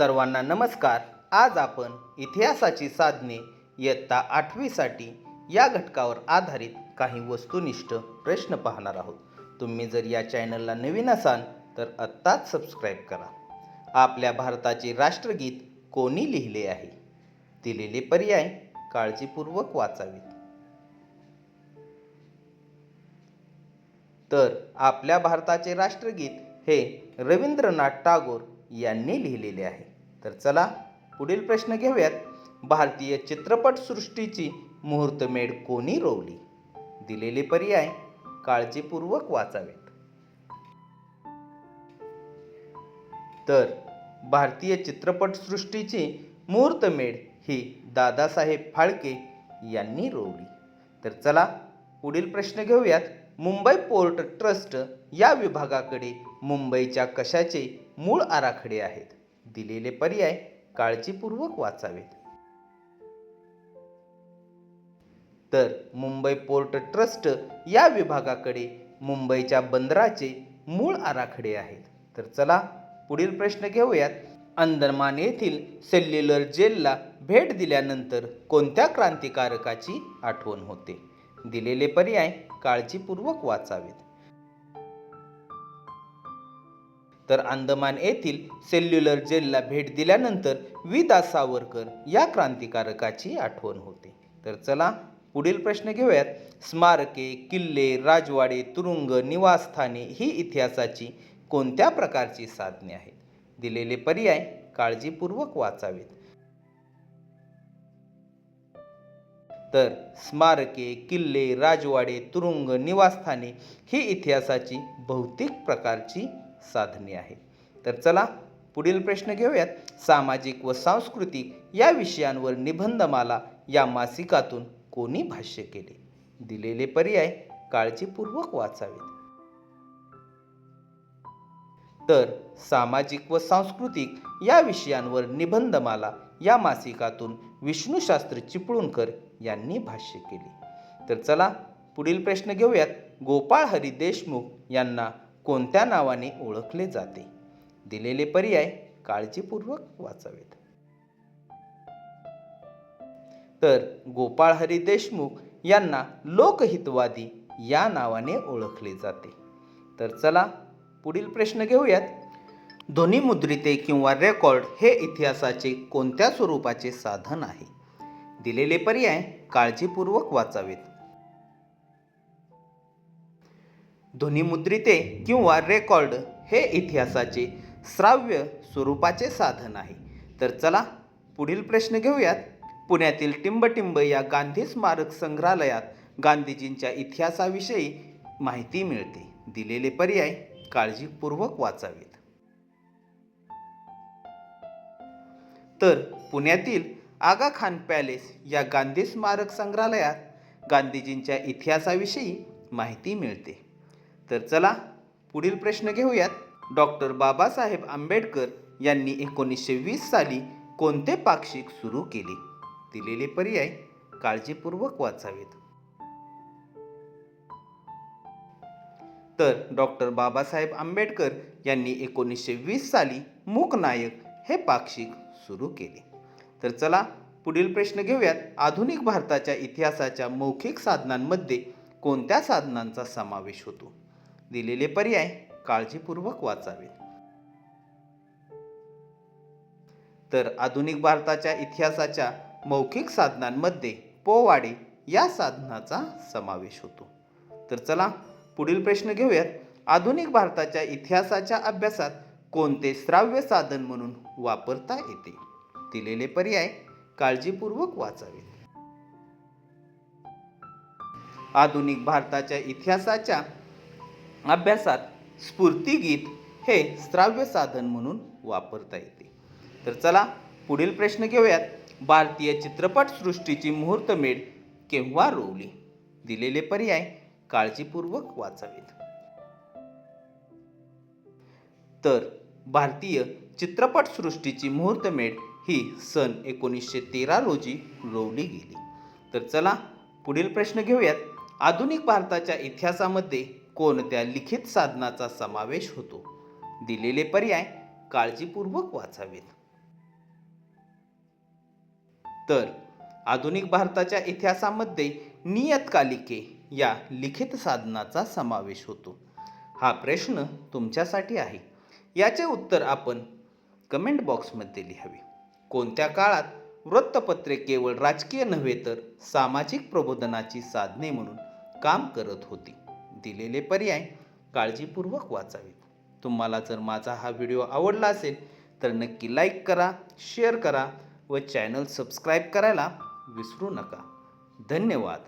सर्वांना नमस्कार. आज आपण इतिहासाची साधने इयत्ता आठवीसाठी या घटकावर आधारित काही वस्तुनिष्ठ प्रश्न पाहणार आहोत. तुम्ही जर या चॅनलला नवीन असाल तर आत्ताच सबस्क्राईब करा. आपल्या भारताचे राष्ट्रगीत कोणी लिहिले आहे? दिलेले पर्याय काळजीपूर्वक वाचावेत. तर आपल्या भारताचे राष्ट्रगीत हे रवींद्रनाथ टागोर यांनी लिहिलेले आहे. तर चला पुढील प्रश्न घेऊयात. भारतीय चित्रपटसृष्टीची मुहूर्तमेढ कोणी रोवली? दिलेले पर्याय काळजीपूर्वक वाचावेत. तर भारतीय चित्रपटसृष्टीची मुहूर्तमेढ ही दादासाहेब फाळके यांनी रोवली. तर चला पुढील प्रश्न घेऊयात. मुंबई पोर्ट ट्रस्ट या विभागाकडे मुंबईच्या कशाचे मूळ आराखडे आहेत. दिलेले पर्याय काळजीपूर्वक वाचावेत. तर मुंबई पोर्ट ट्रस्ट या विभागाकडे मुंबईच्या बंदराचे मूळ आराखडे आहेत. तर चला पुढील प्रश्न घेऊयात. अंदरमान येथील सेल्युलर जेलला भेट दिल्यानंतर कोणत्या क्रांतिकारकाची आठवण होते? दिलेले पर्याय काळजीपूर्वक वाचावेत. तर अंदमान येथील सेल्युलर जेलला भेट दिल्यानंतर वि दा सावरकर या क्रांतिकारकाची आठवण होते. तर चला पुढील प्रश्न घेऊयात. स्मारके किल्ले राजवाडे तुरुंग निवासस्थाने ही इतिहासाची कोणत्या प्रकारची साधने आहेत? दिलेले पर्याय काळजीपूर्वक वाचावेत. तर स्मारके किल्ले राजवाडे तुरुंग निवासस्थाने ही इतिहासाची भौतिक प्रकारची साधने आहेत तर चला पुढील प्रश्न घेऊयात. सामाजिक व सांस्कृतिक या विषयांवर निबंधमाला या मासिकातून कोणी भाष्य केले? दिलेले पर्याय काळजीपूर्वक वाचावेत. तर सामाजिक व सांस्कृतिक या विषयांवर निबंधमाला या मासिकातून विष्णूशास्त्र चिपळूणकर यांनी भाष्य केले. तर चला पुढील प्रश्न घेऊयात. गोपाळ हरी देशमुख यांना कोणत्या नावाने ओळखले जाते? दिलेले पर्याय काळजीपूर्वक वाचावेत. तर गोपाळ हरी देशमुख यांना लोकहितवादी या नावाने ओळखले जाते. तर चला पुढील प्रश्न घेऊयात. ध्वनिमुद्रिते किंवा रेकॉर्ड हे इतिहासाचे कोणत्या स्वरूपाचे साधन आहे? दिलेले पर्याय काळजीपूर्वक वाचावेत. ध्वनिमुद्रिते किंवा रेकॉर्ड हे इतिहासाचे श्राव्य स्वरूपाचे साधन आहे. तर चला पुढील प्रश्न घेऊयात. पुण्यातील टिंबटिंब या गांधी स्मारक संग्रहालयात गांधीजींच्या इतिहासाविषयी माहिती मिळते. दिलेले पर्याय काळजीपूर्वक वाचावेत. तर पुण्यातील आगा खान पॅलेस या गांधी स्मारक संग्रहालयात गांधीजींच्या इतिहासाविषयी माहिती मिळते. तर चला पुढील प्रश्न घेऊयात. डॉक्टर बाबासाहेब आंबेडकर यांनी एकोणीसशे वीस साली कोणते पाक्षिक सुरू केले? दिलेले पर्याय काळजीपूर्वक वाचावेत. तर डॉक्टर बाबासाहेब आंबेडकर यांनी एकोणीसशे वीस साली मूकनायक हे पाक्षिक सुरू केले. तर चला पुढील प्रश्न घेऊयात. आधुनिक भारताच्या इतिहासाच्या मौखिक साधनांमध्ये कोणत्या साधनांचा समावेश होतो? दिलेले पर्याय काळजीपूर्वक वाचावेत. तर आधुनिक भारताच्या इतिहासाच्या मौखिक साधनांमध्ये पोवाडे या साधनाचा समावेश होतो. तर चला पुढील प्रश्न घेऊयात. आधुनिक भारताच्या इतिहासाच्या अभ्यासात कोणते श्राव्य साधन म्हणून वापरता येते? दिलेले पर्याय काळजीपूर्वक वाचावेत. आधुनिक भारताच्या इतिहासाच्या अभ्यासात स्फूर्तिगीत हे श्राव्य साधन म्हणून वापरता येते. तर चला पुढील प्रश्न घेऊयात. भारतीय चित्रपटसृष्टीची मुहूर्तमेढ केव्हा रोवली? दिलेले पर्याय काळजीपूर्वक वाचावेत. तर भारतीय चित्रपटसृष्टीची मुहूर्तमेढ ही सन एकोणीसशे तेरा रोजी रोवली गेली. तर चला पुढील प्रश्न घेऊयात. आधुनिक भारताच्या इतिहासामध्ये कोणत्या लिखित साधनाचा समावेश होतो? दिलेले पर्याय काळजीपूर्वक वाचावेत. तर आधुनिक भारताच्या इतिहासामध्ये नियतकालिके या लिखित साधनाचा समावेश होतो. हा प्रश्न तुमच्यासाठी आहे. याचे उत्तर आपण कमेंट बॉक्समध्ये लिहावे. कोणत्या काळात वृत्तपत्रे केवळ राजकीय नव्हे तर सामाजिक प्रबोधनाची साधने म्हणून काम करत होती? दिलेले पर्याय काळजीपूर्वक वाचावेत तुम्हाला जर माझा हा व्हिडिओ आवडला असेल तर नक्की लाईक करा शेअर करा व चॅनल सबस्क्राईब करायला विसरू नका. धन्यवाद.